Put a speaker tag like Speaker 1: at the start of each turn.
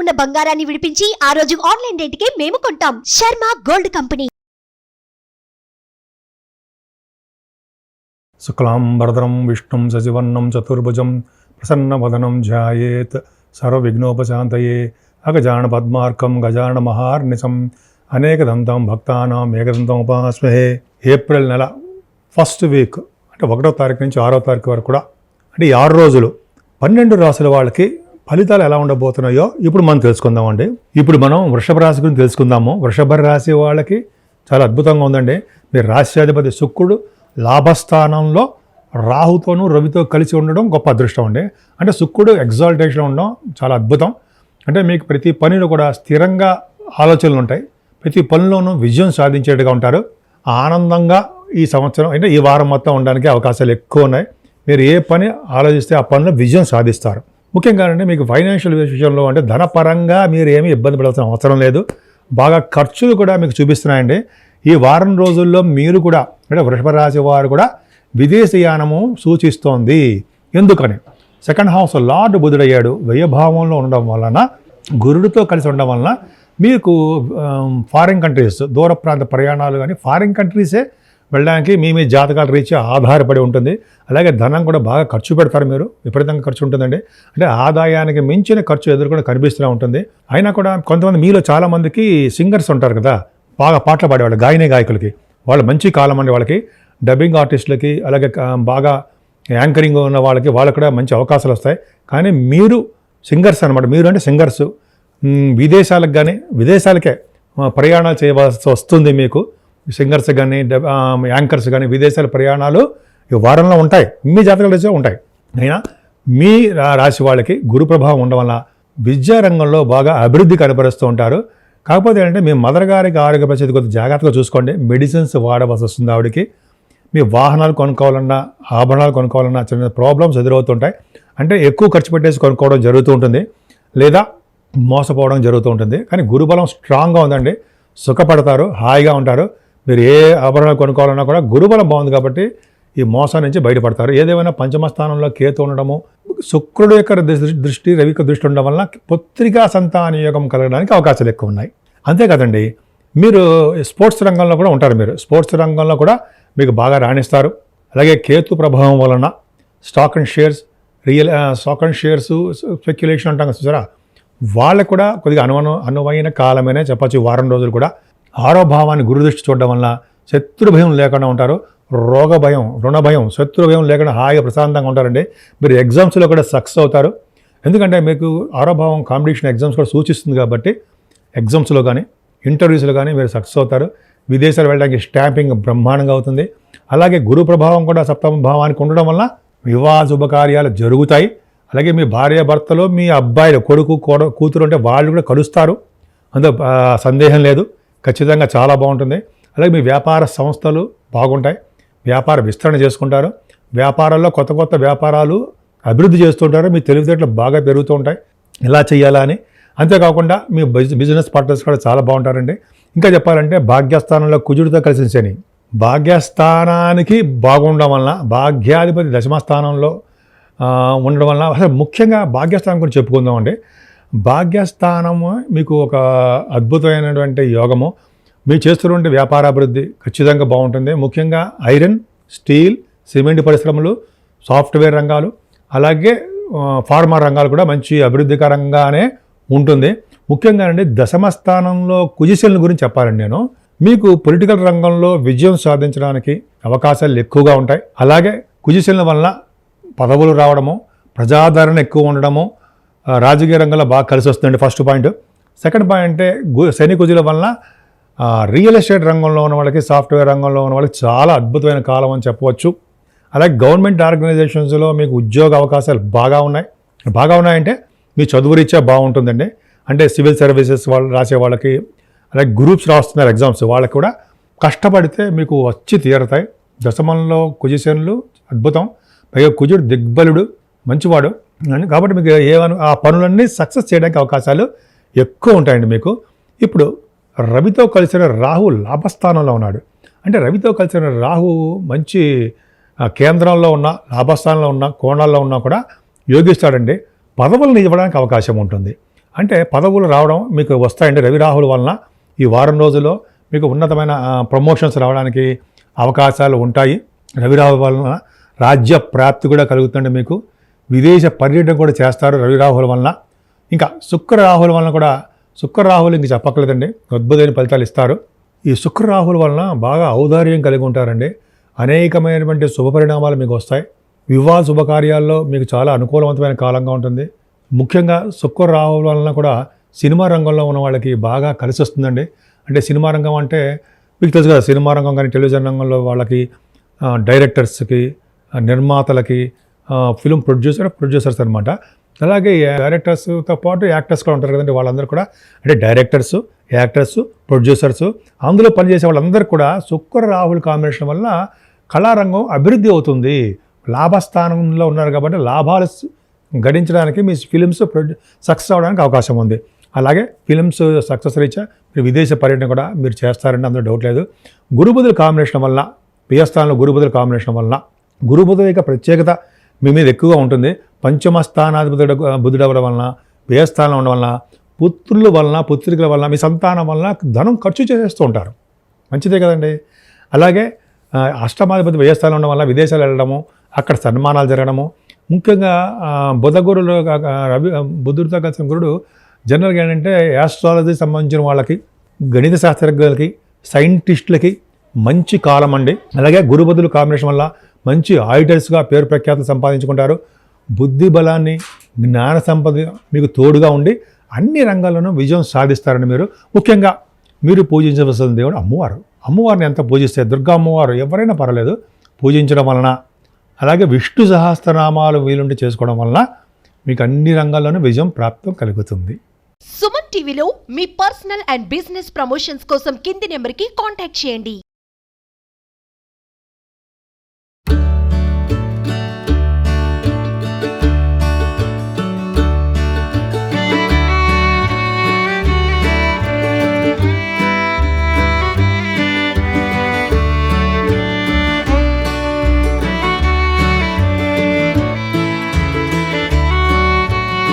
Speaker 1: ఉన్న బంగారాన్ని విడిపించి ఆ రోజు ఆన్లైన్ రేటుకే మేము కొంటాం. Sharma gold company.
Speaker 2: శుక్లాంబరదరం విష్ణుం సశివర్ణం చతుర్భుజం ప్రసన్నవదనం ధ్యాయేత్ సర్వవిఘ్నోపశాంతయే అగజాన పద్మార్కం గజాన మహార్నిశం అనేకదంతం భక్తానాం ఏకదంతం ఉపాస్మహే. ఏప్రిల్ నెల ఫస్ట్ వీక్ అంటే ఒకటో తారీఖు నుంచి ఆరో తారీఖు వరకు కూడా అంటే ఈ ఆరు రోజులు పన్నెండు రాసుల వాళ్ళకి ఫలితాలు ఎలా ఉండబోతున్నాయో ఇప్పుడు మనం తెలుసుకుందామండి. ఇప్పుడు మనం వృషభ రాశి గురించి తెలుసుకుందాము. వృషభ రాశి వాళ్ళకి చాలా అద్భుతంగా ఉందండి. మీరు రాశ్యాధిపతి శుక్రుడు లాభస్థానంలో రాహుతోనూ రవితో కలిసి ఉండడం గొప్ప అదృష్టం అండి. అంటే శుక్రుడు ఎగ్జాల్టేషన్ ఉండడం చాలా అద్భుతం. అంటే మీకు ప్రతి పనిలో కూడా స్థిరంగా ఆలోచనలు ఉంటాయి. ప్రతి పనిలోనూ విజయం సాధించేట్టుగా ఉంటారు. ఆనందంగా ఈ సంవత్సరం అంటే ఈ వారం మొత్తం ఉండడానికి అవకాశాలు ఎక్కువ ఉన్నాయి. మీరు ఏ పని ఆలోచిస్తే ఆ పనిలో విజయం సాధిస్తారు. ముఖ్యంగా అంటే మీకు ఫైనాన్షియల్ విషయంలో అంటే ధనపరంగా మీరు ఏమీ ఇబ్బంది పడాల్సిన అవసరం లేదు. బాగా ఖర్చులు కూడా మీకు చూపిస్తున్నాయండి. ఈ వారం రోజుల్లో మీరు కూడా అంటే వృషభ రాశి వారు కూడా విదేశయానము సూచిస్తోంది. ఎందుకని? సెకండ్ హౌస్ లార్డ్ బుధుడయ్యాడు. వ్యయభావంలో ఉండడం వలన గురుడితో కలిసి ఉండడం వలన మీకు ఫారిన్ కంట్రీస్ దూర ప్రాంత ప్రయాణాలు కానీ ఫారిన్ కంట్రీసే వెళ్ళడానికి మీ మీ జాతకాల రీత్యా ఆధారపడి ఉంటుంది. అలాగే ధనం కూడా బాగా ఖర్చు పెడతారు మీరు. విపరీతంగా ఖర్చు ఉంటుందండి. అంటే ఆదాయానికి మించిన ఖర్చు ఎదుర్కొని కనిపిస్తూనే ఉంటుంది. అయినా కూడా కొంతమంది మీలో చాలామందికి సింగర్స్ ఉంటారు కదా. బాగా పాటలు పాడేవాళ్ళు గాయనే గాయకులకి. వాళ్ళు మంచి కాలం అండి వాళ్ళకి డబ్బింగ్ ఆర్టిస్టులకి అలాగే బాగా యాంకరింగ్ ఉన్న వాళ్ళకి వాళ్ళకి కూడా మంచి అవకాశాలు వస్తాయి. కానీ మీరు సింగర్స్ అనమాట మీరు అంటే సింగర్స్. విదేశాలకు కానీ విదేశాలకే ప్రయాణాలు చేయవలసి వస్తుంది మీకు. సింగర్స్ కానీ యాంకర్స్ కానీ విదేశాల ప్రయాణాలు ఈ వారంలో ఉంటాయి. మీ జాతకాలు వచ్చే ఉంటాయి. అయినా మీ రా- రాశి వాళ్ళకి గురు ప్రభావం ఉండడం వల్ల విద్యా రంగంలో బాగా అభివృద్ధి కనపరుస్తూ ఉంటారు. కాకపోతే ఏంటంటే మీ మదర్ గారికి ఆరోగ్య పరిస్థితి కొద్దిగా జాగ్రత్తగా చూసుకోండి. మెడిసిన్స్ వాడవలసి వస్తుంది ఆవిడకి. మీ వాహనాలు కొనుక్కోవాలన్నా ఆభరణాలు కొనుక్కోవాలన్నా చిన్న ప్రాబ్లమ్స్ ఎదురవుతుంటాయి. అంటే ఎక్కువ ఖర్చు పెట్టేసి కొనుక్కోవడం జరుగుతూ ఉంటుంది. లేదా మోసపోవడం జరుగుతూ ఉంటుంది. కానీ గురుబలం స్ట్రాంగ్గా ఉందండి. సుఖపడతారు హాయిగా ఉంటారు. మీరు ఏ ఆభరణాలు కొనుక్కోవాలన్నా కూడా గురుబలం బాగుంది కాబట్టి ఈ మోసం నుంచి బయటపడతారు. ఏదేమైనా పంచమ స్థానంలో కేతు ఉండడము శుక్రుడు యొక్క దృష్టి- రవి యొక్క దృష్టి ఉండడం వలన పుత్రికా సంతాన యోగం కలగడానికి అవకాశాలు ఎక్కువ ఉన్నాయి. అంతే కదండి మీరు స్పోర్ట్స్ రంగంలో కూడా ఉంటారు మీరు. స్పోర్ట్స్ రంగంలో కూడా మీకు బాగా రాణిస్తారు. అలాగే కేతు ప్రభావం వలన stock and shares real stock and shares speculation అంటాం కదా చూసారా? వాళ్ళకు కూడా కొద్దిగా అనువను అనువైన కాలమేనే చెప్పచ్చు. వారం రోజులు కూడా ఆరో భావాన్ని గురుదృష్టి చూడడం వల్ల శత్రు భయం లేకుండా ఉంటారు రోగ భయం రుణ భయం శత్రు భయం లేకుండా హాయిగా ప్రశాంతంగా ఉంటారండి. మీరు ఎగ్జామ్స్లో కూడా సక్సెస్ అవుతారు. ఎందుకంటే మీకు ఆరోభావం కాంపిటీషన్ ఎగ్జామ్స్ కూడా సూచిస్తుంది కాబట్టి ఎగ్జామ్స్లో కానీ ఇంటర్వ్యూస్లో కానీ మీరు సక్సెస్ అవుతారు. విదేశాలు వెళ్ళడానికి స్టాంపింగ్ బ్రహ్మాండంగా అవుతుంది. అలాగే గురు ప్రభావం కూడా సప్తమ భావానికి ఉండడం వల్ల వివాహ శుభకార్యాలు జరుగుతాయి. అలాగే మీ భార్యాభర్తలు మీ అబ్బాయిలు కొడుకు కూతురు అంటే వాళ్ళు కూడా కలుస్తారు. అందులో సందేహం లేదు. ఖచ్చితంగా చాలా బాగుంటుంది. అలాగే మీ వ్యాపార సంస్థలు బాగుంటాయి. వ్యాపార విస్తరణ చేసుకుంటారు. వ్యాపారాల్లో కొత్త కొత్త వ్యాపారాలు అభివృద్ధి చేస్తుంటారు. మీ తెలివితేటలు బాగా పెరుగుతూ ఉంటాయి. ఇలా చేయాలా అని. అంతేకాకుండా మీ బిజినెస్ పార్ట్నర్స్ కూడా చాలా బాగుంటారండి. ఇంకా చెప్పాలంటే భాగ్యస్థానంలో కుజుడితో కలిసిన శని. భాగ్యస్థానానికి బాగుండడం వలన భాగ్యాధిపతి దశమ స్థానంలో ఉండడం వలన అసలు ముఖ్యంగా భాగ్యస్థానం గురించి చెప్పుకుందామండి. భాగ్యస్థానము మీకు ఒక అద్భుతమైనటువంటి యోగము. మీరు చేస్తున్నటువంటి వ్యాపారాభివృద్ధి ఖచ్చితంగా బాగుంటుంది. ముఖ్యంగా ఐరన్ స్టీల్ సిమెంట్ పరిశ్రమలు సాఫ్ట్వేర్ రంగాలు అలాగే ఫార్మా రంగాలు కూడా మంచి అభివృద్ధికరంగానే ఉంటుంది. ముఖ్యంగా అండి దశమ స్థానంలో కుజిశలను గురించి చెప్పాలండి నేను. మీకు పొలిటికల్ రంగంలో విజయం సాధించడానికి అవకాశాలు ఎక్కువగా ఉంటాయి. అలాగే కుజిశల వల్ల పదవులు రావడము ప్రజాదరణ ఎక్కువ ఉండడము రాజకీయ రంగంలో బాగా కలిసి వస్తుందండి ఫస్ట్ పాయింట్ సెకండ్ పాయింట్ అంటే శని కుజుల వలన రియల్ ఎస్టేట్ రంగంలో ఉన్న వాళ్ళకి సాఫ్ట్వేర్ రంగంలో ఉన్న వాళ్ళకి చాలా అద్భుతమైన కాలం అని చెప్పవచ్చు. అలాగే గవర్నమెంట్ ఆర్గనైజేషన్స్లో మీకు ఉద్యోగ అవకాశాలు బాగా ఉన్నాయి. బాగా ఉన్నాయంటే మీ చదువు రీత్యా బాగుంటుందండి. అంటే సివిల్ సర్వీసెస్ వాళ్ళు రాసే వాళ్ళకి అలాగే గ్రూప్స్ రాస్తున్నారు ఎగ్జామ్స్ వాళ్ళకి కూడా కష్టపడితే మీకు వచ్చి తీరతాయి. దశమంలో కుజిశనులు అద్భుతం. పైగా కుజుడు దిగ్బలుడు మంచివాడు. కాబట్టి మీకు ఏమను ఆ పనులన్నీ సక్సెస్ చేయడానికి అవకాశాలు ఎక్కువ ఉంటాయండి మీకు. ఇప్పుడు రవితో కలిసిన రాహు లాభస్థానంలో ఉన్నాడు. అంటే రవితో కలిసిన రాహు మంచి కేంద్రంలో ఉన్న లాభస్థానంలో ఉన్న కోణాల్లో ఉన్నా కూడా యోగిస్తాడండి. పదవులను ఇవ్వడానికి అవకాశం ఉంటుంది. అంటే పదవులు రావడం మీకు వస్తాయండి రవి రాహుల వలన. ఈ వారం రోజుల్లో మీకు ఉన్నతమైన ప్రమోషన్స్ రావడానికి అవకాశాలు ఉంటాయి. రవి రాహుల వలన రాజ్య ప్రాప్తి కూడా కలుగుతుంది మీకు. విదేశ పర్యటన కూడా చేస్తారు రవి రాహుల వలన. ఇంకా శుక్ర రాహుల వలన కూడా శుక్ర రాహులు ఇంక చెప్పక్కర్లేదండి. అద్భుతమైన ఫలితాలు ఇస్తారు. ఈ శుక్ర రాహుల వలన బాగా ఔదార్యం కలిగి ఉంటారండి. అనేకమైనటువంటి శుభ పరిణామాలు మీకు వస్తాయి. వివాహ శుభకార్యాల్లో మీకు చాలా అనుకూలవంతమైన కాలంగా ఉంటుంది. ముఖ్యంగా శుక్ర రాహుల వలన కూడా సినిమా రంగంలో ఉన్న వాళ్ళకి బాగా కలిసి వస్తుందండి. అంటే సినిమా రంగం అంటే మీకు తెలుసు కదా సినిమా రంగం కానీ టెలివిజన్ రంగంలో వాళ్ళకి డైరెక్టర్స్కి నిర్మాతలకి ఫిల్మ్ ప్రొడ్యూసర్ ప్రొడ్యూసర్స్ అనమాట అలాగే డైరెక్టర్స్తో పాటు యాక్టర్స్ కూడా ఉంటారు కదండి వాళ్ళందరూ కూడా. అంటే డైరెక్టర్స్ యాక్టర్స్ ప్రొడ్యూసర్స్ అందులో పనిచేసే వాళ్ళందరూ కూడా శుక్ర రాహుల్ కాంబినేషన్ వల్ల కళారంగం అభివృద్ధి అవుతుంది. లాభస్థానంలో ఉన్నారు కాబట్టి లాభాలు గడించడానికి మీ ఫిలిమ్స్ ప్రొడ్యూ సక్సెస్ అవ్వడానికి అవకాశం ఉంది. అలాగే ఫిలిమ్స్ సక్సెస్ రీత్యా మీరు విదేశ పర్యటన కూడా మీరు చేస్తారని అందులో డౌట్ లేదు. గురుబుధుల కాంబినేషన్ వల్ల పియస్థానంలో గురుబుధుల కాంబినేషన్ వల్ల గురుబుధుల యొక్క ప్రత్యేకత మీ మీద ఎక్కువగా ఉంటుంది. పంచమ స్థానాధిపతుడు బుధుడు అవ్వడం వలన వ్యయస్థానం ఉండడం వలన పుత్రుల వలన పుత్రికల వలన మీ సంతానం వలన ధనం ఖర్చు చేసేస్తూ ఉంటారు. మంచిదే కదండి. అలాగే అష్టమాధిపతి వ్యయస్థానం ఉండడం వల్ల విదేశాలు వెళ్ళడము అక్కడ సన్మానాలు జరగడము ముఖ్యంగా బుధగురులు బుధ గురులు రవి బుద్ధుడితో కలిసిన గురుడు జనరల్గా ఏంటంటే యాస్ట్రాలజీ సంబంధించిన వాళ్ళకి గణిత శాస్త్రజ్ఞులకి సైంటిస్టులకి మంచి కాలం అండి. అలాగే గురుబుధులు కాంబినేషన్ వల్ల మంచి ఆడిటర్స్గా పేరు ప్రఖ్యాతులు సంపాదించుకుంటారు. బుద్ధి బలాన్ని జ్ఞాన సంపద మీకు తోడుగా ఉండి అన్ని రంగాల్లోనూ విజయం సాధిస్తారని మీరు ముఖ్యంగా మీరు పూజించవలసిన దేవుడు అమ్మవారు. అమ్మవారిని ఎంత పూజిస్తే దుర్గా అమ్మవారు ఎవరైనా పర్వాలేదు పూజించడం వలన అలాగే విష్ణు సహస్రనామాలు వీలుండి చేసుకోవడం వలన మీకు అన్ని రంగాల్లోనూ విజయం ప్రాప్తం కలుగుతుంది.
Speaker 1: సుమన్ టీవీలో మీ పర్సనల్ అండ్ బిజినెస్ ప్రమోషన్స్ కోసం కింది నెంబర్కి కాంటాక్ట్ చేయండి.